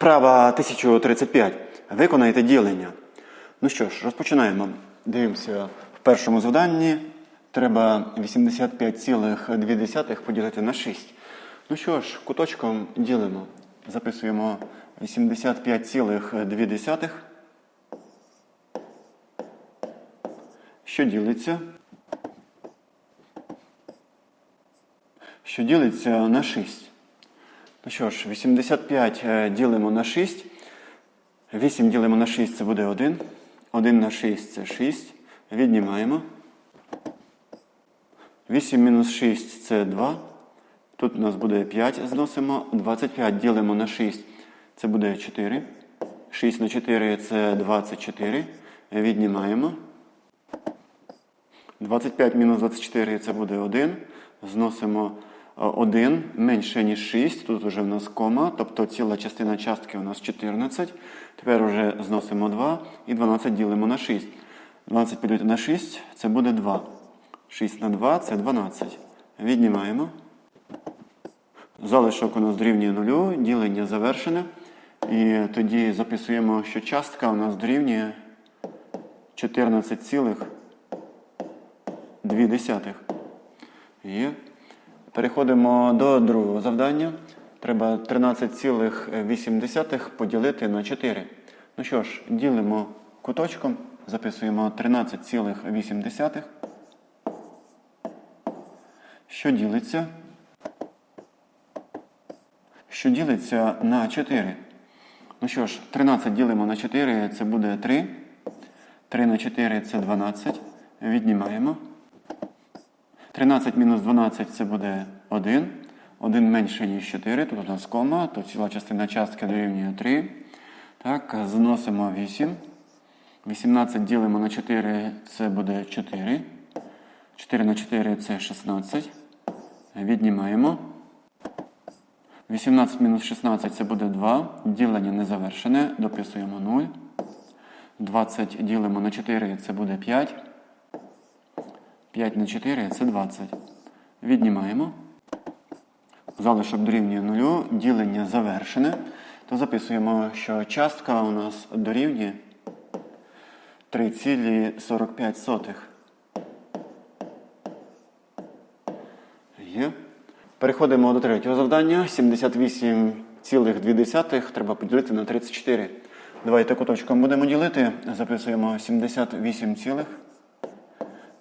Вправа 1035. Виконайте ділення. Ну що ж, розпочинаємо. Дивимося в першому завданні. Треба 85,2 поділити на 6. Ну що ж, куточком ділимо. Записуємо 85,2. Що ділиться? Що ділиться на 6. Ну що ж, 85 е, ділимо на 6. 8 ділимо на 6 це буде 1. 1 на 6 це 6. Віднімаємо. 8 мінус 6 це 2. Тут у нас буде 5 зносимо. 25 ділимо на 6. Це буде 4. 6 на 4 це 24. Віднімаємо. 25 мінус 24 це буде 1. Зносимо 1 менше, ніж 6. Тут вже в нас кома, тобто ціла частина частки у нас 14. Тепер вже зносимо 2 і 12 ділимо на 6. 12 поділити на 6 це буде 2. 6 на 2 це 12. Віднімаємо. Залишок у нас дорівнює 0, ділення завершене. І тоді записуємо, що частка у нас дорівнює 14,2. Є. Переходимо до другого завдання. Треба 13,8 поділити на 4. Ну що ж, ділимо куточком, записуємо 13,8. Що ділиться? Що ділиться на 4. Ну що ж, 13 ділимо на 4, це буде 3. 3 на 4 це 12. Віднімаємо. 13 мінус 12 це буде 1. 1 менше, ніж 4. Тут у нас кома, то ціла частина частки дорівнює 3. Так, зносимо 8. 18 ділимо на 4, це буде 4. 4 на 4 це 16. Віднімаємо. 18 мінус 16 це буде 2. Ділення не завершене. Дописуємо 0. 20 ділимо на 4, це буде 5. 5 на 4 це 20. Віднімаємо. Залишок дорівнює 0. Ділення завершене. То записуємо, що частка у нас дорівнює 3,45. Є. Переходимо до третього завдання. 78,2 треба поділити на 34. Давайте куточком будемо ділити. Записуємо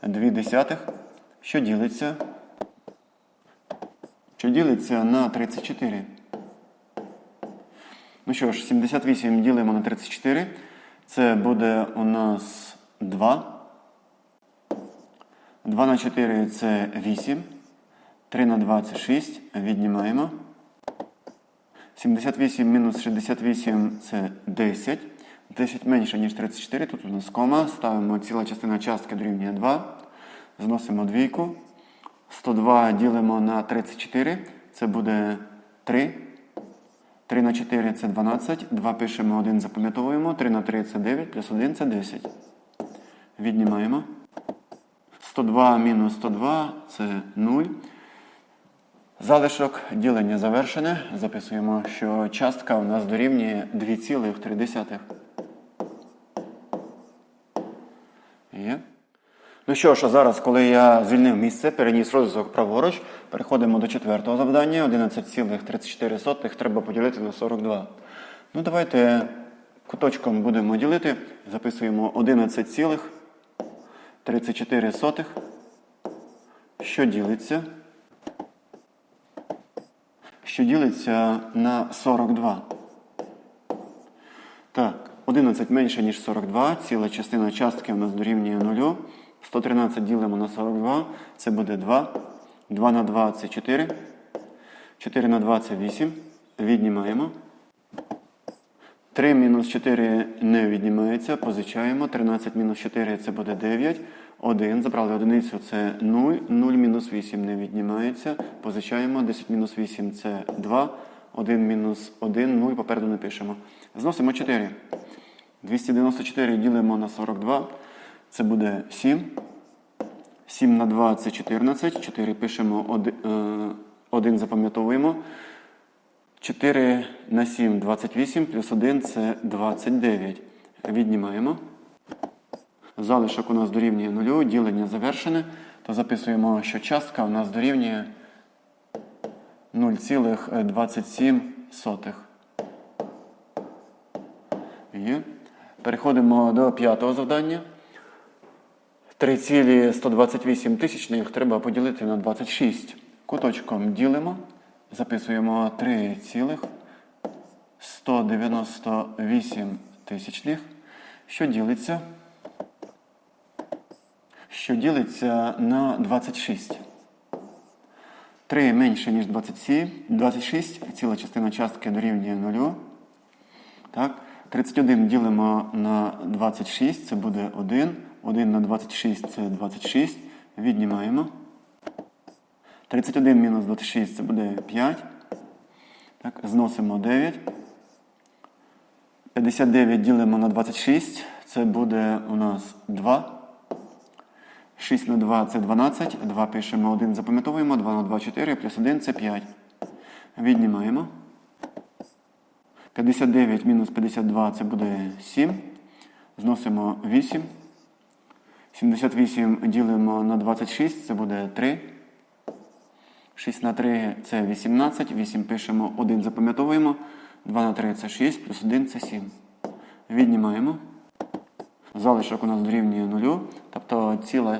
78,2. Що ділиться? Що ділиться на 34. Ну що ж, 78 ділимо на 34. Це буде у нас 2. 2 на 4 це 8. 3 на 2 це 6. Віднімаємо. 78 мінус 68 це 10. 10 менше, ніж 34. Тут у нас кома. Ставимо ціла частина частки дорівнює 2. Зносимо двійку. 102 ділимо на 34. Це буде 3. 3 на 4 це 12. 2 пишемо, 1 запам'ятовуємо. 3 на 3 це 9, плюс 1 це 10. Віднімаємо. 102 мінус 102 це 0. Залишок ділення завершене. Записуємо, що частка у нас дорівнює 2,3. Є. Ну що ж, а зараз, коли я звільнив місце, переніс розв'язок праворуч, переходимо до четвертого завдання. 11,34 треба поділити на 42. Ну, давайте куточком будемо ділити. Записуємо 11,34. Що ділиться? Що ділиться на 42. Так, 11 менше, ніж 42. Ціла частина частки у нас дорівнює 0. 113 ділимо на 42. Це буде 2. 2 на 2 це 4. 4 на 2 це 8. Віднімаємо. 3 мінус 4 не віднімається. Позичаємо. 13 мінус 4 це буде 9. 1. Забрали одиницю це 0. 0 мінус 8 не віднімається. Позичаємо. 10 мінус 8 це 2. 1 мінус 1, 0 попереду не пишемо. Зносимо 4. 294 ділимо на 42. Це буде 7. 7 на 2 це 14. 4 пишемо, 1 запам'ятовуємо. 4 на 7 28 плюс 1 це 29. Віднімаємо. Залишок у нас дорівнює 0, ділення завершене. То записуємо, що частка у нас дорівнює 0,27. Є. Переходимо до п'ятого завдання. 3,128 тисячних треба поділити на 26. Куточком ділимо. Записуємо 3,198 тисячних, що ділиться, що ділиться на 26. 3 менше, ніж 27, 26, ціла частина частки дорівнює 0. Так? 31 ділимо на 26, це буде 1. 1 на 26 це 26. Віднімаємо. 31 мінус 26 це буде 5. Так, зносимо 9. 59 ділимо на 26, це буде у нас 2. 6 на 2 це 12. 2 пишемо 1, запам'ятовуємо. 2 на 2 4, плюс 1 це 5. Віднімаємо. 59 мінус 52 це буде 7. Зносимо 8. 78 ділимо на 26, це буде 3. 6 на 3 це 18. 8 пишемо 1, запам'ятовуємо. 2 на 3 це 6, плюс 1 це 7. Віднімаємо. Залишок у нас дорівнює 0. Тобто ціле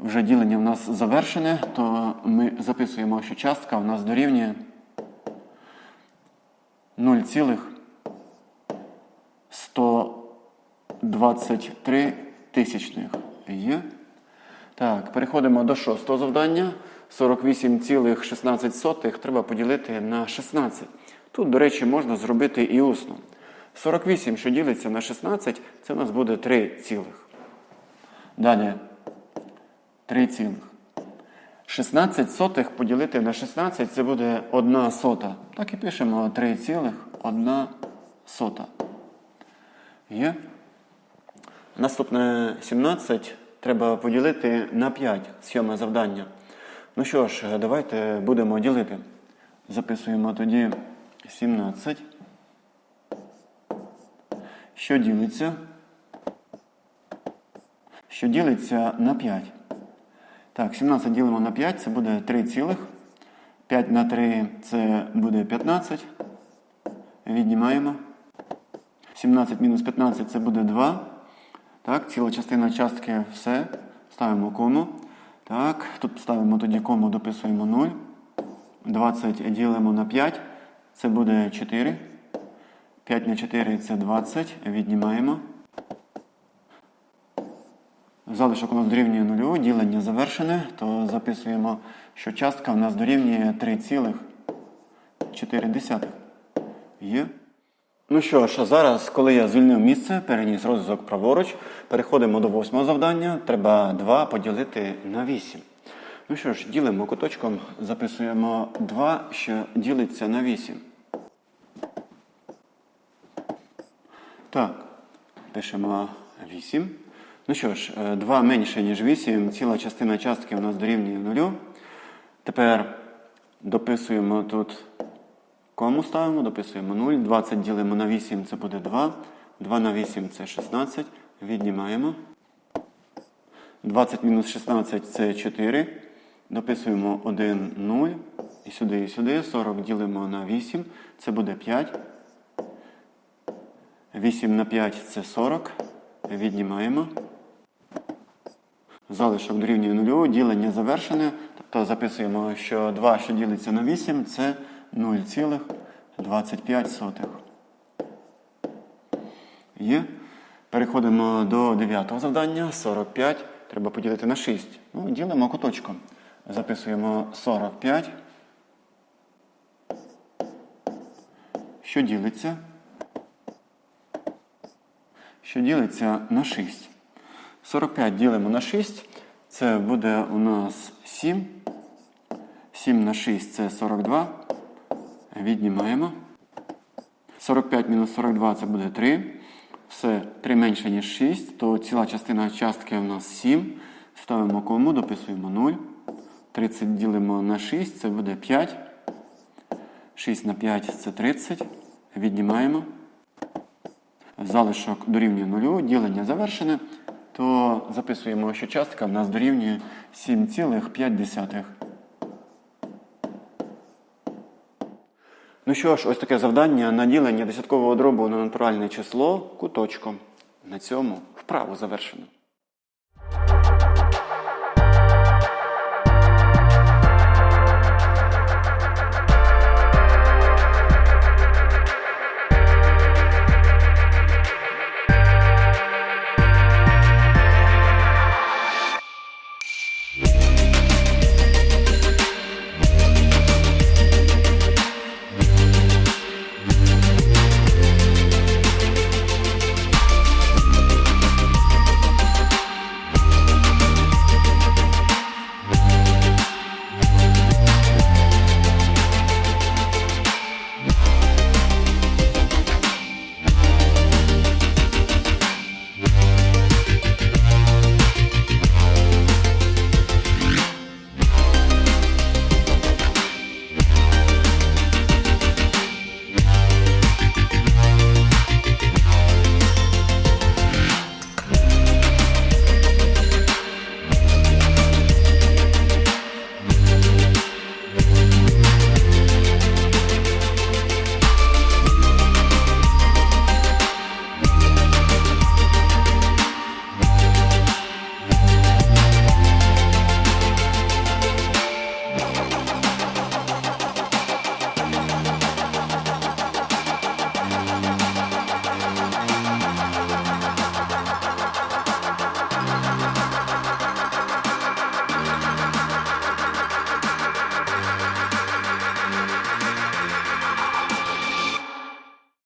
вже ділення в нас завершене, то ми записуємо, що частка у нас дорівнює 0,123 тисячних. Є. Так, переходимо до шостого завдання. 48,16 треба поділити на 16. Тут, до речі, можна зробити і усно. 48, що ділиться на 16, це у нас буде 3 цілих. Далі 3 цілих. 16 сотих поділити на 16 це буде 1 сота. Так і пишемо 3 цілих 1 сота. Є. Наступне 17 треба поділити на 5. Сьоме завдання. Ну що ж, давайте будемо ділити. Записуємо тоді 17. Що ділиться? Що ділиться на 5. Так, 17 ділимо на 5, це буде 3 цілих. 5 на 3 це буде 15. Віднімаємо. 17 мінус 15 це буде 2. Так, ціла частина частки все. Ставимо кому. Так, тут ставимо тоді кому, дописуємо 0. 20 ділимо на 5. Це буде 4. 5 на 4 це 20. Віднімаємо. Залишок у нас дорівнює 0, ділення завершене, то записуємо, що частка у нас дорівнює 3,4. Є. Ну що ж, а зараз, коли я звільнив місце, переніс розв'язок праворуч, переходимо до восьмого завдання. Треба 2 поділити на 8. Ну що ж, ділимо куточком, записуємо 2, що ділиться на 8. Так, пишемо 8. Ну що ж, 2 менше, ніж 8, ціла частина частки у нас дорівнює 0. Тепер дописуємо тут кому ставимо, дописуємо 0. 20 ділимо на 8, це буде 2. 2 на 8 це 16. Віднімаємо. 20 мінус 16 це 4. Дописуємо 1, 0. І сюди, і сюди. 40 ділимо на 8. Це буде 5. 8 на 5 це 40. Віднімаємо. Залишок дорівнює 0, ділення завершене. Тобто записуємо, що 2, що ділиться на 8, це 0,25. Є. Переходимо до 9 завдання. 45. Треба поділити на 6. Ну, Ділимо куточком. Записуємо 45. Що ділиться? Що ділиться на 6. 45 ділимо на 6. Це буде у нас 7. 7 на 6 це 42. Віднімаємо. 45 мінус 42 це буде 3. Все 3 менше, ніж 6, то ціла частина частки у нас 7. Ставимо кому, дописуємо 0. 30 ділимо на 6, це буде 5. 6 на 5 це 30. Віднімаємо. Залишок дорівнює 0, ділення завершене, то записуємо, що частка в нас дорівнює 7,5. Ну що ж, ось таке завдання на ділення десяткового дробу на натуральне число куточком. На цьому вправу завершено.